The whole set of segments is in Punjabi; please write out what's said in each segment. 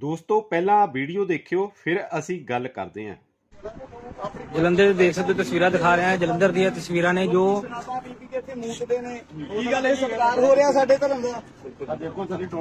ਦੋਸਤੋ ਪਹਿਲਾਂ ਵੀਡੀਓ ਦੇਖਿਓ ਫਿਰ ਅਸੀਂ ਗੱਲ ਕਰਦੇ ਹਾਂ। ਜਲੰਧਰ ਦੇ ਦੇਖ ਸਕਦੇ ਹੋ ਤਸਵੀਰਾਂ ਦਿਖਾ ਰਹੇ ਹਾਂ। ਜਲੰਧਰ ਦੀਆਂ ਤਸਵੀਰਾਂ ਨੇ ਜੋ ਕੇ ਗੱਲ ਇਹ ਸਤਿਕਾਰ ਹੋ ਰਿਹਾ ਸਾਡੇ ਧਰਮ ਦਾ?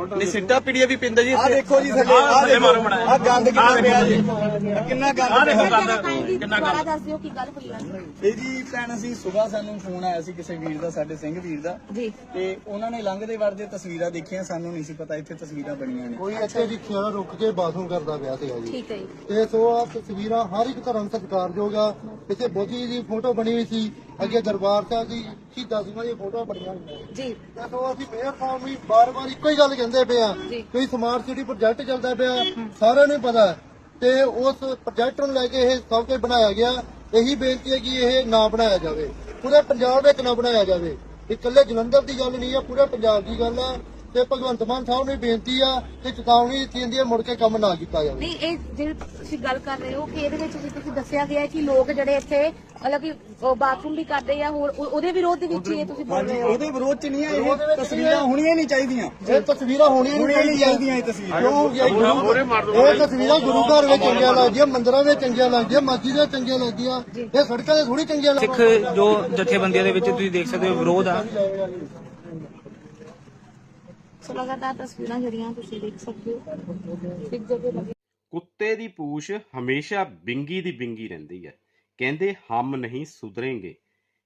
ਨਹੀਂ ਸਿੱਟਾ ਪੀੜੀਆ ਵੀ ਪਿੰਦਾ ਜੀ ਆ ਦੇਖੋ ਜੀ ਥੱਲੇ ਆ ਦੇਖੋ ਆ ਗੰਦ ਕਿੰਨਾ ਪਿਆ ਜੀ। ਆਹ ਕਿੰਨਾ ਗੰਦ ਪਿਆ ਕਿੰਨਾ ਗੱਲ ਦੱਸ ਦਿਓ ਕੀ ਗੱਲ ਹੋਈ ਆ। ਇਹ ਜੀ ਭੈਣ ਅਸੀਂ ਸਵੇਰ ਸਾਨੂੰ ਫੋਨ ਆਇਆ ਸੀ ਕਿਸੇ ਵੀਰ ਦਾ ਸਾਡੇ ਸਿੰਘ ਵੀਰ ਦਾ। ਜੀ। ਤੇ ਉਹਨਾਂ ਨੇ ਲੰਘਦੇ ਵੜਦੇ ਤਸਵੀਰਾਂ ਦੇਖੀਆਂ ਸਾਨੂੰ ਨਹੀਂ ਸੀ ਪਤਾ ਇੱਥੇ ਤਸਵੀਰਾਂ ਬਣੀਆਂ ਨੇ। ਕੋਈ ਇੱਥੇ ਰਿਕਸ਼ਾ ਰੁਕ ਕੇ ਬਾਥਰੂਮ ਕਰਦਾ ਪਿਆ ਸੀਗਾ ਜੀ। ਠੀਕ ਹੈ ਜੀ। ਤੇ ਸੋ ਆ ਤਸਵੀਰਾਂ ਹਰ ਇੱਕ ਧਰਮ ਸਤਿਕਾਰਯੋਗ ਆ ਇੱਥੇ ਬੋਧੀ ਦੀ ਫੋਟੋ ਬਣੀ ਹੋਈ ਸੀ। ਅੱਗੇ ਦਰਬਾਰ ਸਾਹਿਬ ਦੀ ਸ਼ਹੀਦਾਂ ਸਿੰਘਾਂ ਦੀਆਂ ਫੋਟੋਆਂ ਬਣੀਆਂ ਹੋਈਆਂ ਜੀ। ਤੇ ਸੋ ਅਸੀਂ ਮੇਅਰ ਸਾਹਿਬ ਨੂੰ ਬਾਰ-ਬਾਰ ਇੱਕੋ ਹੀ ਗੱਲ ਕਹਿੰਦੇ ਪਏ ਆ। ਕੋਈ ਸਮਾਰਟ ਸਿਟੀ ਪ੍ਰੋਜੈਕਟ ਚੱਲਦਾ ਪਿਆ ਸਾਰਿਆਂ ਨੂੰ ਪਤਾ ਹੈ। ਤੇ ਉਸ ਪ੍ਰੋਜੈਕਟ ਨੂੰ ਲੈ ਕੇ ਇਹ ਸਭ ਕੁਝ ਬਣਾਇਆ ਗਿਆ। ਇਹੀ ਬੇਨਤੀ ਹੈ ਕਿ ਇਹ ਨਾ ਬਣਾਇਆ ਜਾਵੇ। ਪੂਰੇ ਪੰਜਾਬ ਵਿੱਚ ਨਾ ਬਣਾਇਆ ਜਾਵੇ। ਇਕੱਲੇ ਜਲੰਧਰ ਦੀ ਗੱਲ ਨਹੀਂ ਆ ਪੂਰੇ ਪੰਜਾਬ ਦੀ ਗੱਲ ਆ ਤੇ ਭਗਵੰਤ ਮਾਨ ਸਾਹਿਬ ਨੂੰ ਬੇਨਤੀ ਆ ਕਿ ਚੇਤਾਵਨੀ ਦਿੱਤੀ ਜਾਂਦੀ ਹੈ ਮੁੜ ਕੇ ਕੰਮ ਨਾ ਕੀਤਾ ਜਾਵੇ। ਨਹੀਂ ਇਹ ਜਿਹੜੀ ਤੁਸੀਂ ਗੱਲ ਕਰ ਰਹੇ ਹੋ ਕਿ ਇਹਦੇ ਵਿੱਚ ਵੀ ਤੁਸੀਂ ਦੱਸਿਆ ਗਿਆ ਹੈ ਕਿ ਲੋਕ ਜਿਹੜੇ ਇੱਥੇ ਮਤਲਬ ਕਿ ਉਹ ਬਾਥਰੂਮ ਵੀ ਕਰਦੇ ਆ ਹੋਰ ਉਹ- ਉਹਦੇ ਵਿਰੋਧ ਦੇ ਵਿੱਚ ਹੀ ਇਹ ਤੁਸੀਂ ਬੋਲ ਰਹੇ ਹੋ। ਉਹਦੇ ਵਿਰੋਧ ਚ ਨਹੀਂ ਆ ਇਹ। ਤਸਵੀਰਾਂ ਹੋਣੀਆਂ ਨਹੀਂ ਚਾਹੀਦੀਆਂ। ਇਹ ਤਸਵੀਰਾਂ ਹੋਣੀਆਂ ਨਹੀਂ ਹੋਣੀਆਂ ਨਹੀਂ ਚਾਹੀਦੀਆਂ। ਇਹ ਤਸਵੀਰਾਂ। ਕਿਉਂ ਗੁਰੂ ਇਹ ਤਸਵੀਰਾਂ ਗੁਰੂ ਘਰ ਵਿੱਚ ਚੰਗੀਆਂ ਲੱਗਦੀਆਂ ਮੰਦਿਰਾਂ ਵਿੱਚ ਚੰਗੀਆਂ ਲੱਗਦੀਆਂ ਮਸਜਿਦਾਂ ਵਿੱਚ ਚੰਗੀਆਂ ਲੱਗਦੀਆਂ। ਇਹ ਸੜਕਾਂ ਤੇ ਥੋੜੀ ਚੰਗੀਆਂ ਸਿੱਖ ਲੱਗਦੀਆਂ ਜੋ ਜਥੇਬੰਦੀਆਂ ਦੇ ਵਿੱਚ ਤੁਸੀਂ ਦੇਖ ਸਕਦੇ ਹੋ ਵਿਰੋਧ ਆ। ਸੋ ਲਗਾਤਾਰ ਤਸਵੀਰਾਂ ਜਿਹੜੀਆਂ ਤੁਸੀਂ ਦੇਖ ਸਕਦੇ ਹੋ, ਇੱਕ ਜਗ੍ਹਾ ਲੱਗੀ। ਕੁੱਤੇ ਦੀ ਪੂਛ ਹਮੇਸ਼ਾ ਬਿੰਗੀ ਦੀ ਬਿੰਗੀ ਰਹਿੰਦੀ ਹੈ। ਕਹਿੰਦੇ ਹਮ ਨਹੀਂ ਸੁਧਰेंगे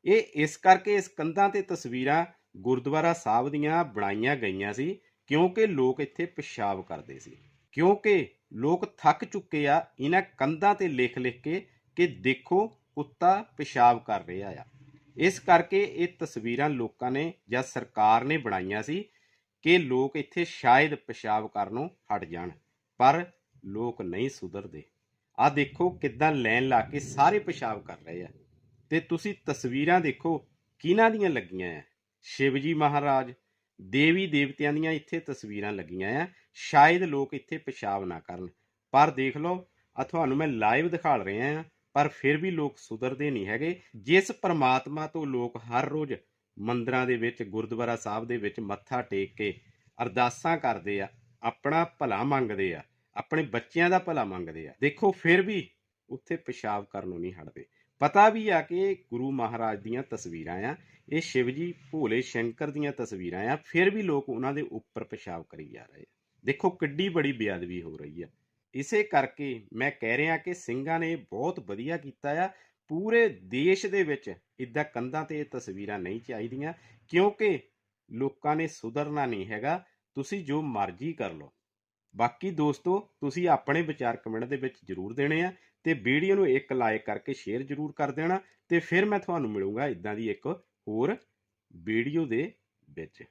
ਇਹ ਇਸ ਕਰਕੇ ਇਸ ਕੰਧਾਂ ਤੇ ਤਸਵੀਰਾਂ ਗੁਰਦੁਆਰਾ ਸਾਹਿਬ ਦੀਆਂ ਬਣਾਈਆਂ ਗਈਆਂ ਸੀ ਕਿਉਂਕਿ ਲੋਕ ਇੱਥੇ ਪਿਸ਼ਾਬ ਕਰਦੇ ਸੀ। ਕਿਉਂਕਿ ਲੋਕ ਥੱਕ ਚੁੱਕੇ ਆ, ਇਹਨਾਂ ਕੰਧਾਂ ਤੇ ਲਿਖ ਲਿਖ ਕੇ ਕਿ ਦੇਖੋ ਕੁੱਤਾ ਪਿਸ਼ਾਬ ਕਰ ਰਿਹਾ ਆ। ਇਸ ਕਰਕੇ ਇਹ ਤਸਵੀਰਾਂ ਲੋਕਾਂ ਨੇ ਜਾਂ ਸਰਕਾਰ ਨੇ ਬਣਾਈਆਂ ਸੀ ਕਿ ਲੋਕ ਇੱਥੇ ਸ਼ਾਇਦ ਪਿਸ਼ਾਬ ਕਰਨੋਂ ਹਟ ਜਾਣ, ਪਰ ਲੋਕ ਨਹੀਂ ਸੁਧਰਦੇ। ਆ ਦੇਖੋ ਕਿੱਦਾਂ ਲਾਈਨ ਲਾ ਕੇ ਸਾਰੇ ਪਿਸ਼ਾਬ ਕਰ ਰਹੇ ਆ। ਤੇ ਤੁਸੀਂ ਤਸਵੀਰਾਂ ਦੇਖੋ ਕਿਹਨਾਂ ਦੀਆਂ ਲੱਗੀਆਂ ਆ? ਸ਼ਿਵਜੀ ਮਹਾਰਾਜ, ਦੇਵੀ ਦੇਵਤਿਆਂ ਦੀਆਂ ਇੱਥੇ ਤਸਵੀਰਾਂ ਲੱਗੀਆਂ ਆ। ਸ਼ਾਇਦ ਲੋਕ ਇੱਥੇ ਪਿਸ਼ਾਬ ਨਾ ਕਰਨ। ਪਰ ਦੇਖ ਲਓ ਆ ਤੁਹਾਨੂੰ ਮੈਂ ਲਾਈਵ ਦਿਖਾ ਰਿਹਾ ਆ, ਪਰ ਫਿਰ ਵੀ ਲੋਕ ਸੁਧਰਦੇ ਨਹੀਂ ਹੈਗੇ। ਜਿਸ ਪਰਮਾਤਮਾ ਤੋਂ ਲੋਕ ਹਰ ਰੋਜ਼ ਮੰਦਰਾਂ ਦੇ ਵਿੱਚ, ਗੁਰਦੁਆਰਾ ਸਾਹਿਬ ਦੇ ਵਿੱਚ ਮੱਥਾ ਟੇਕ ਕੇ ਅਰਦਾਸਾਂ ਕਰਦੇ ਆ, ਆਪਣਾ ਭਲਾ ਮੰਗਦੇ ਆ, ਆਪਣੇ ਬੱਚਿਆਂ ਦਾ ਭਲਾ ਮੰਗਦੇ ਆ। ਦੇਖੋ, ਫਿਰ ਵੀ ਉੱਥੇ ਪਿਸ਼ਾਬ ਕਰਨੋਂ ਨਹੀਂ ਹਟਦੇ। ਪਤਾ ਵੀ ਆ ਕਿ ਗੁਰੂ ਮਹਾਰਾਜ ਦੀਆਂ ਤਸਵੀਰਾਂ ਆ, ਇਹ ਸ਼ਿਵ ਜੀ ਭੋਲੇ ਸ਼ੰਕਰ ਦੀਆਂ ਤਸਵੀਰਾਂ ਆ, ਫਿਰ ਵੀ ਲੋਕ ਉਹਨਾਂ ਦੇ ਉੱਪਰ ਪਿਸ਼ਾਬ ਕਰੀ ਜਾ ਰਹੇ ਆ। ਦੇਖੋ, ਕਿੱਡੀ ਬੜੀ ਬੇਅਦਬੀ ਹੋ ਰਹੀ ਆ। ਇਸੇ ਕਰਕੇ ਮੈਂ ਕਹਿ ਰਿਹਾ ਕਿ ਸਿੰਘਾਂ ਨੇ ਬਹੁਤ ਵਧੀਆ ਕੀਤਾ ਆ ਪੂਰੇ ਦੇਸ਼ ਦੇ ਵਿੱਚ ਇਦਾਂ ਕੰਧਾਂ ਤੇ ਇਹ ਤਸਵੀਰਾਂ ਨਹੀਂ ਚਾਹੀਦੀਆਂ, ਕਿਉਂਕਿ ਲੋਕਾਂ ਨੇ ਸੁਧਰਨਾ ਨਹੀਂ ਹੈਗਾ, ਤੁਸੀਂ ਜੋ ਮਰਜ਼ੀ ਕਰ ਲਓ। ਬਾਕੀ ਦੋਸਤੋ, ਤੁਸੀਂ ਆਪਣੇ ਵਿਚਾਰ ਕਮੈਂਟ ਦੇ ਵਿੱਚ ਜਰੂਰ ਦੇਣੇ ਆ ਤੇ ਵੀਡੀਓ ਨੂੰ ਇੱਕ ਲਾਈਕ ਕਰਕੇ ਸ਼ੇਅਰ ਜਰੂਰ ਕਰ ਦੇਣਾ ਤੇ ਫਿਰ ਮੈਂ ਤੁਹਾਨੂੰ ਮਿਲੂੰਗਾ ਇਦਾਂ ਦੀ ਇੱਕ ਹੋਰ ਵੀਡੀਓ ਦੇ ਵਿੱਚ।